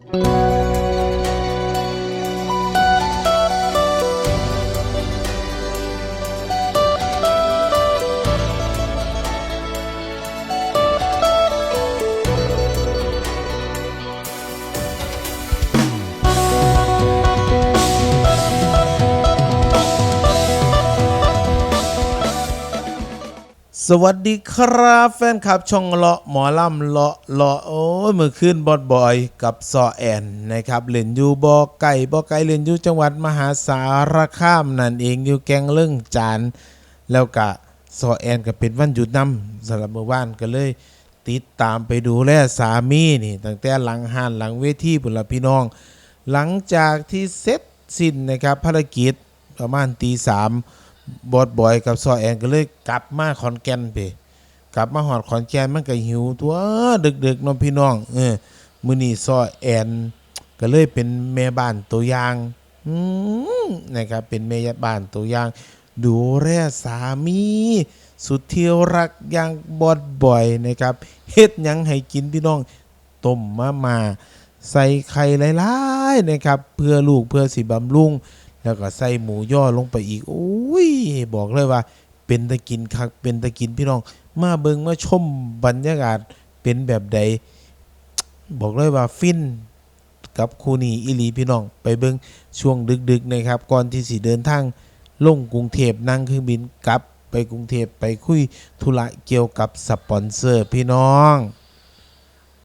Thank you. สวัสดีครับแฟนคลับช่องเลาะหมอลำเลาะเลาะโอ้ยมือขึ้นบอดบอยกับซอแอนนะครับเล่นอยู่บอไก่บอไก่เล่นอยู่จังหวัดมหาสารคามนั่นเองอยู่แกงเรื่องจาน แล้วกะซอแอนก็เป็นวันหยุดนำสำหรับเมื่อวานก็เลย ติดตามไปดูแลสามีนี่ตั้งแต่หลังห้านหลังเวทีบุรพี่น้อง หลังจากที่เสร็จสิ้นนะครับภารกิจประมาณตีสาม บอดบอยกับซอแอนก็เลยกลับมาขอนแก่นไปกลับมาหอดขอนแก่นมันก็หิวตัวดึกๆน้องพี่น้อง เออมื้อนี้ซอแอนก็เลยเป็นแม่บ้านตัวอย่างนะครับเป็นแม่บ้านตัวอย่าง ดูแลสามี สุดเที่ยวรักอย่างบอดบ่อยนะครับเฮ็ดยังให้กินพี่น้องต้มมามาใส่ไข่หลายๆนะครับ เพื่อลูกเพื่อสิบำรุง แล้วก็ใส่หมูย่อลงไปอีกโอ้ยบอกเลยว่า เป็นตะกินคักเป็นตะกินพี่น้อง มาเบิงมาชมบรรยากาศเป็นแบบใด บอกเลยว่าฟินกับคูนีอิลีพี่น้อง ไปเบิงช่วงดึกๆนะครับ ก่อนที่สิเดินทางลงกรุงเทพนั่งเครื่องบินกลับไปกรุงเทพไปคุยธุระเกี่ยวกับสปอนเซอร์พี่น้อง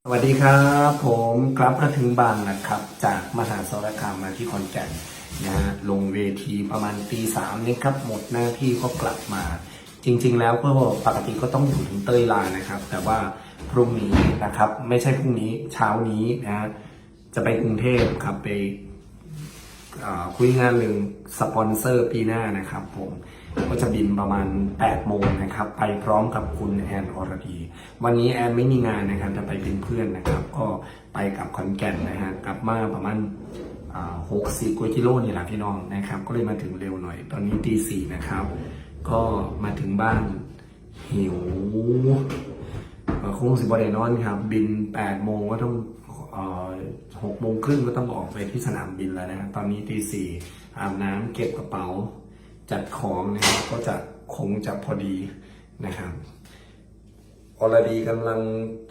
สวัสดีครับ ผมกลับมาถึงบ้านนะครับ จากมหาสารคามมาที่ขอนแก่น นะลงเวทีประมาณตีสามนี่ครับ หมดหน้าที่ก็กลับมา จริง ๆ แล้วก็ปกติก็ต้องอยู่ถึงเต้ยลานะครับ แต่ว่าพรุ่งนี้นะครับ ไม่ใช่พรุ่งนี้เช้านี้นะจะไปกรุงเทพครับไปคุยงานหนึ่งสปอนเซอร์ปีหน้านะครับผมก็จะบินประมาณ 8 โมงนะครับ ไปพร้อมกับคุณแอนอรดีวันนี้แอนไม่มีงานนะครับจะไปเป็นเพื่อนนะครับ ก็ไปกับขอนแก่นนะฮะกลับมาประมาณ หกสิบกว่ากิโลนี่แหละพี่น้องนะครับ ก็เลยมาถึงเร็วหน่อย ตอนนี้ตีสี่นะครับ ก็มาถึงบ้านหิวคงสิบวันนอนครับ บินแปดโมงก็ต้องหกโมงครึ่งก็ต้องออกไปที่สนามบินแล้วนะตอนนี้ตีสี่อาบน้ำเก็บกระเป๋า จัดของนะครับก็จะคงจะพอดีนะครับอรดีกำลัง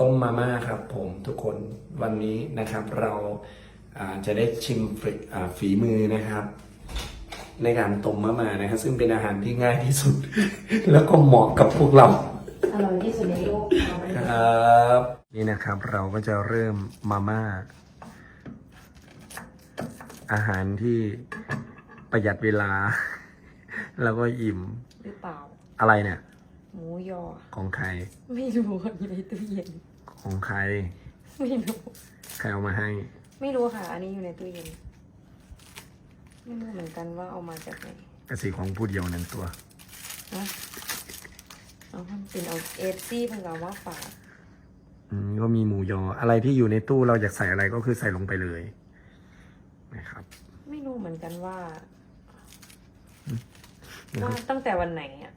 ต้มมาม่าครับผมทุกคนวันนี้นะครับเรา จะได้ชิมฝีอ่าฝีมือนะครับ ในการต้มมาม่านะครับ ซึ่งเป็นอาหารที่ง่ายที่สุด แล้วก็เหมาะกับพวกเราอร่อยที่สุดในโลกเอาไหมครับนี่นะครับเราก็จะเริ่มมาม่า อาหารที่ประหยัดเวลา แล้วก็อิ่มหรือเปล่า อะไรเนี่ยหมูยอ ของใคร ไม่รู้ว่าอยู่ในตู้เย็น ของใคร ไม่รู้ ใครเอามาให้ ไม่รู้ค่ะ อันนี้อยู่ในตู้เย็น ไม่รู้เหมือนกันว่าเอามาจากไหนกระสีของผู้เดียวนั่นตัวนะเอาทำเป็นเอาเอฟซี่เป็นกับว่าฝากอืมก็มีหมูยอ อะไรที่อยู่ในตู้เราอยากใส่อะไรก็คือใส่ลงไปเลยนะครับ ไม่รู้เหมือนกันว่าเนี่ยว่าตั้งแต่วันไหนอะ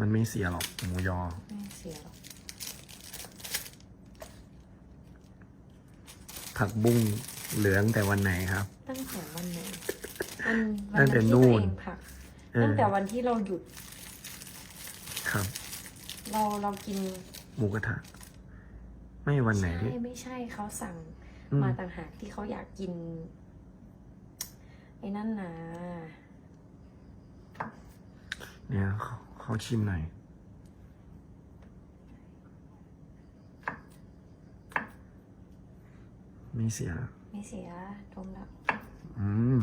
มันไม่เสียหรอกหมูยอ ไม่เสียหรอก ผักบุ้งเหลืองแต่วันไหนครับ ตั้งแต่วันไหนวันวัตั้งแต่ที่นู่ตัวน เองผัก เออตั้งแต่วันที่เราหยุดครับ เราเรากินหมูกระทะ ไม่วันไหนที่ ใช่ไม่ใช่เขาสั่งอืม มาต่างหากที่เขาอยากกิน ไอ้นั่นนะเนี่ยเขาเขาชิมหน่อย ไม่เสียไม่เสียทมละอืม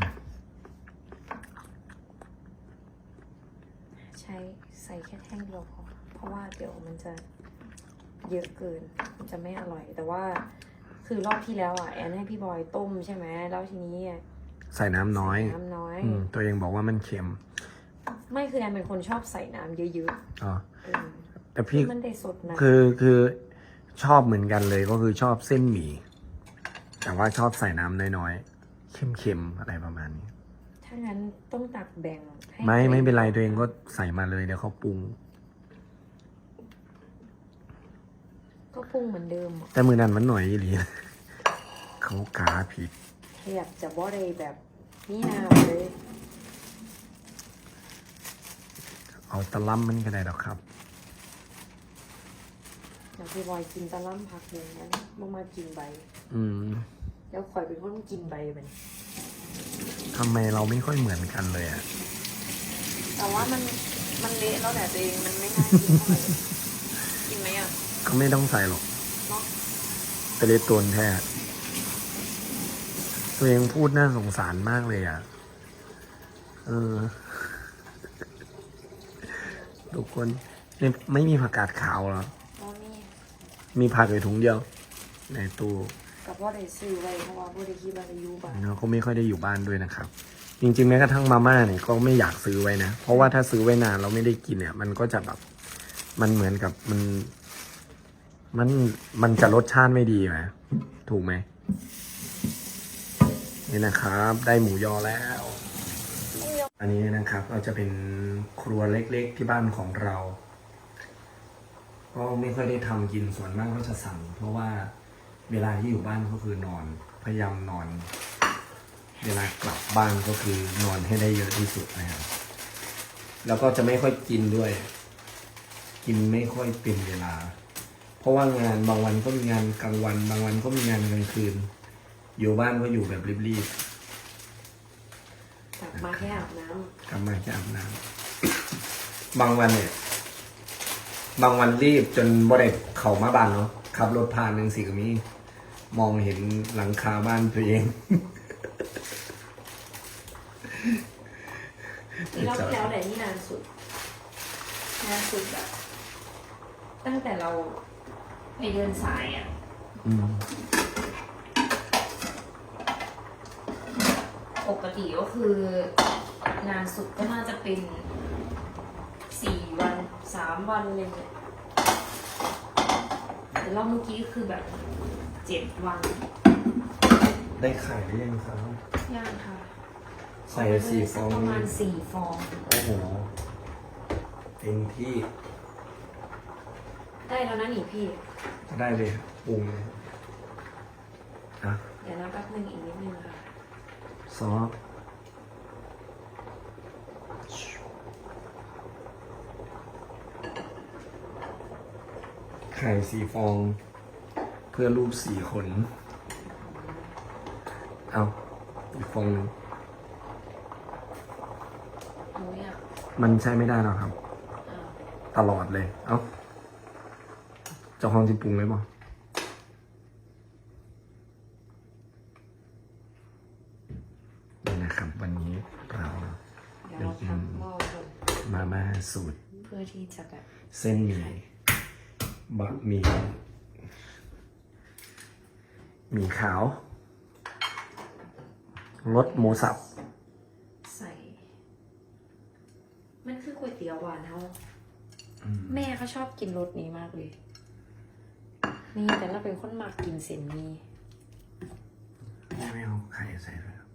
ใช้ใส่แค่แท่งเดียวพอเพราะว่าเดี๋ยวมันจะเยอะเกิน มันจะไม่อร่อย แต่ว่าคือรอบที่แล้วอะแอนให้พี่บอยต้มใช่ไหมแล้วทีนี้อะใส่น้ำน้อย ใส่น้ำน้อย อืม ตัวเองบอกว่ามันเค็ม ไม่คือแอนเป็นคนชอบใส่น้ำเยอะอ๋อ ๆเออแต่พี่ มันได้สดนะคือคือชอบเหมือนกันเลยก็คือชอบเส้นหมี่ แต่ว่าชอบใส่น้ำน้อยๆ เค็มๆ อะไรประมาณนี้ ถ้างั้นต้องตักแบ่งให้ไม่ตัวองไม่เป็นไรตัวเองก็ใส่มาเลยเดี๋ยวเขาปรุง ก็ปรุงเหมือนเดิมอะแต่มือนั้นมันหน่อยอีหลีคเขากาผิดแทบจะบ่ได้แบบนี่น้ำเลยเอาตะล่ำมันก็ได้หรอกครับ เดี๋ยวพี่บอยกินตะล่ำผักหนึ่งนะบ่มากินใบ อืม แล้วข่อยเป็นคนกินใบมันทำไมเราไม่ค่อยเหมือนกันเลยอะ แต่ว่ามันมันเละแล้วแหละตัวเองมันไม่น่ากินเท่าไหร่กินไหมอะก็ไม่ต้องใส่หรอกเนาะไปเลยตวนแท้ตัวเองพูดน่าสงสารมากเลยอะ เออ ทุกคนเนี่ยไม่มีผักกาดขาวเหรอตอนนี้มีผักอยู่ถุงเดียว ในตู้ กับว่ได้ซื้อไว้เพราะว่าบ่ได้คิดว่าจะอยู่บ้านเนาะก็ไม่ค่อยได้อยู่บ้านด้วยนะครับ จริงๆแม้กระทั่งมาม่าเนี่ยก็ไม่อยากซื้อไว้นะ เพราะว่าถ้าซื้อไว้นานเราไม่ได้กินเนี่ย มันก็จะแบบมันเหมือนกับมัน มันมันจะรสชาติไม่ดีไหมถูกไหมนี่นะครับ ได้หมูยอแล้ว อันนี้นะครับเราจะเป็นครัวเล็กๆที่บ้านของเรา ก็ไม่ค่อยได้ทำกินส่วนมากก็จะสั่งเพราะว่า เวลาที่อยู่บ้านก็คือนอน พยายามนอน เวลากลับบ้านก็คือนอนให้ได้เยอะที่สุดนะครับ แล้วก็จะไม่ค่อยกินด้วย กินไม่ค่อยเป็นเวลา เพราะว่างานบางวันก็มีงานกลางวัน บางวันก็มีงานกลางคืน อยู่บ้านก็อยู่แบบรีบกลับมาแค่อาบน้ำๆกลับมาจะอาบน้ำบางวันเนี่ย บางวันรีบจนบ่ได้เข้ามาบ้านเนาะ ขับรถผ่านหนึ่งสิก็มี มองเห็นหลังคาบ้านตัวเองนี่รอบที่แล้วไหนที่นานสุด นานสุดแบบตั้งแต่เราไปเดินสายอะอืมปกติก็คือนานสุดก็น่าจะเป็นสี่วันสามวันอะไรเงี้ย แต่รอบเมื่อกี้คือแบบเจ็ดวันได้ไข่หรือยังครับย่างค่ะใส่สี่ฟองประมาณสี่ฟอง โอ้โหเต็มที่ได้แล้วนะนี่พี่ ได้เลยปรุงเลยอะเดี๋ยวนะแป๊บนึงอีกนิดนึงค่ะ ซอส ข่สี่ฟอง เพื่อรูปสี่ขน เอาอีกฟองหนึงหนูอยากมันใช้ไม่ได้หรอกครับ อ่าตลอดเลย เอ้าเจ้าของจิปรุงเลยบ่นี่นะครับ วันนี้เราเดี๋ยวเราทำหม้อก่อนมาม่าสูตรเพื่อที่จะแบบเส้นหมี่ บะหมี่หมี่ขาวรสหมูสับ ใส่ มันคือก๋วยเตี๋ยวหวานเขาแม่เขาชอบกินรสนี้มากเลย นี่แต่เราเป็นคนมักกินเส้นนี้แม่ไม่เอาไข่ใส่เลยครับ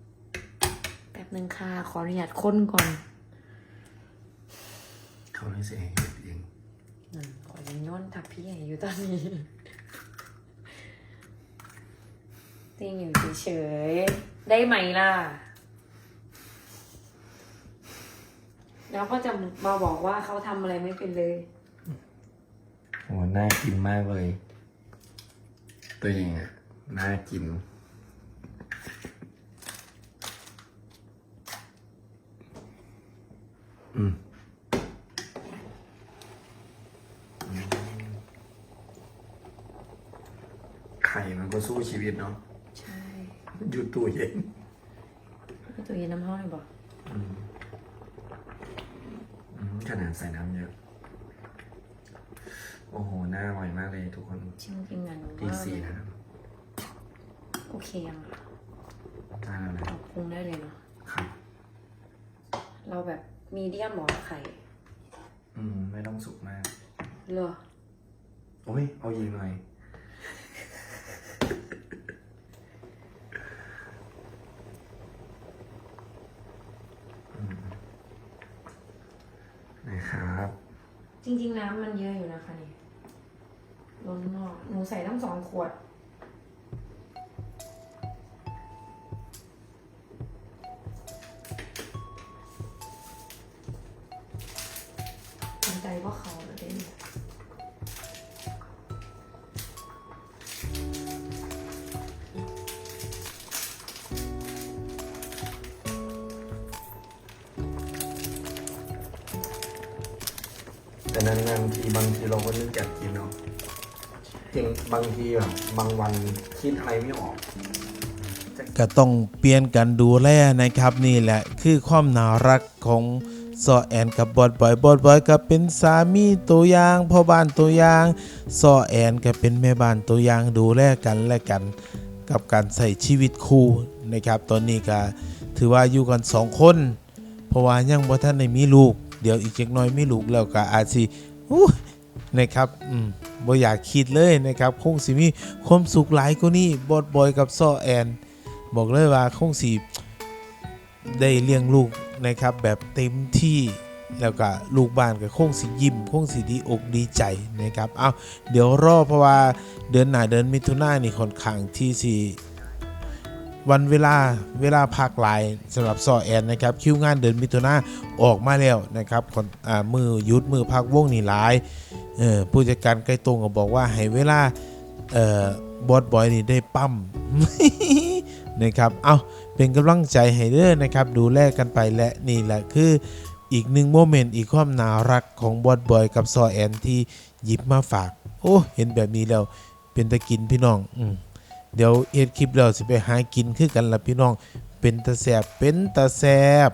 แป๊บนึงค่ะ ขออนุญาตค้นก่อน เขาไม่ใส่เห็ดเอง นั่นขอยังย้อนทับพี่ใหญ่อยู่ตอนนี้ตียงอยู่เฉยๆได้ไหมล่ะ แล้วก็จะมาบอกว่าเขาทำอะไรไม่เป็นเลย โอ้น่ากินมากเลย ตัวเองอะน่ากิน อืม ไข่มันก็ สู้ชีวิตเนาะใช่อยู่ตู้เย็นพี่ตัวเย็นน้ำห้อยบอกอืมอืมขนาดใส่น้ำเยอะ โอ้โหน่าอร่อยมากเลยทุกคนจริงๆอะหนูตีว่าสี่นะครับโอเคยังอะได้แล้วนะเราปรุงได้เลยเนาะครับ เราแบบมีเดียมหมอไข่อืม ไม่ต้องสุกมากเหรอ โอ้ย เอายิงหน่อย จริง ๆ น้ำมันเยอะอยู่นะคะนี่ล้นนอกหนูใส่ตั้งสองขวด สนใว่าเขาเลย ได้เนี่ยแต่นานทีบางทีเราก็นึกอยากกินเนาะเพียงบางทีแบบบางวันคิดอะไรไม่ออก ก็ต้องเปลี่ยนกันดูแลนะครับนี่แหละคือความน่ารักของซอแอนกับบอดบอยบอดบอยก็เป็นสามีตัวอย่างพ่อบ้านตัวอย่างซอแอนก็เป็นแม่บ้านตัวอย่างดูแลกันและกัน กับการใส่ชีวิตคู่นะครับ ตอนนี้ก็ถือว่าอยู่กันสองคน เพราะว่ายังบ่ท่านได้มีลูก เดี๋ยวอีกจักน้อยมีลูกแล้วก็อาจสิ นะครับอืมบ่อยากคิดเลยนะครับคงสิมีความสุขหลายกว่านี้บอดบอยกับซอแอน บอกเลยว่าคงสิได้เลี้ยงลูกนะครับแบบเต็มที่แล้วก็ลูกบ้านก็คงสิยิ้มคงสิดีอกดีใจนะครับ เอาเดี๋ยวรอเพราะว่าเดือนหน้าเดือนมิถุนายนนี่ค่อนข้างที่สิ วันเวลาเวลาพักหลายสำหรับซอแอนนะครับคิวงานเดือนมิถุนาออกมาแล้วนะครับมือหยุดมือพักวงนี่หลายผู้จัดการใกล้ตรงก็บอกว่าให้เวลาออบอสบอยนี่ได้ปั๊มนะครับเอาเป็นกำลังใจให้เด้อนะครับ ดูแลกันไปและนี่แหละคืออีกหนึ่งโมเมนต์อีกความน่ารักของบอสบอยกับซอแอนที่หยิบมาฝาก โอ้เห็นแบบนี้แล้วเป็นตะกินพี่น้องอืม เดี๋ยวเอ็ดคลิปเราสิไปหากินคือกันละพี่น้อง เป็นตะแสบเป็นตะแสบ